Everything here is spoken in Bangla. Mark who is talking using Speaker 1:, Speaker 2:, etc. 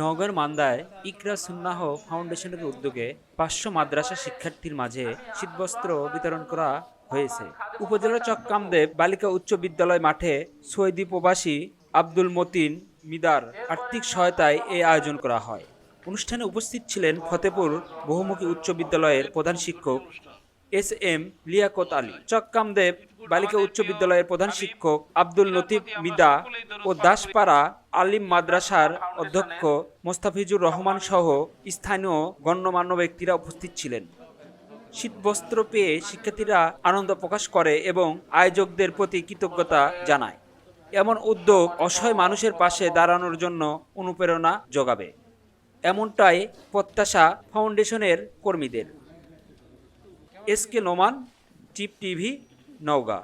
Speaker 1: নগর মান্দায় ইকরা সুন্নাহ ফাউন্ডেশনের উদ্যোগে পাঁচশো মাদ্রাসা শিক্ষার্থীর মাঝে শীতবস্ত্র বিতরণ করা হয়েছে। উপজেলা চক্কামদেব বালিকা উচ্চ বিদ্যালয় মাঠে সৌদি প্রবাসী আব্দুল মতিন মিদার আর্থিক সহায়তায় এই আয়োজন করা হয়। অনুষ্ঠানে উপস্থিত ছিলেন ফতেপুর বহুমুখী উচ্চ বিদ্যালয়ের প্রধান শিক্ষক এস এম লিয়াকত আলী চক্কামদেব বালিকা উচ্চ বিদ্যালয়ের প্রধান শিক্ষক আব্দুল লতিফ মিদা ও দাসপাড়া আলিম মাদ্রাসার অধ্যক্ষ মোস্তাফিজুর রহমান সহ স্থানীয় গণ্যমান্য ব্যক্তিরা উপস্থিত ছিলেন। শীতবস্ত্র পেয়ে শিক্ষার্থীরা আনন্দ প্রকাশ করে এবং আয়োজকদের প্রতি কৃতজ্ঞতা জানায়। এমন উদ্যোগ অসহায় মানুষের পাশে দাঁড়ানোর জন্য অনুপ্রেরণা যোগাবে। এমনটাই প্রত্যাশা ফাউন্ডেশনের কর্মীদের। এস কে নোমান চিপ টিভি নওগাঁ।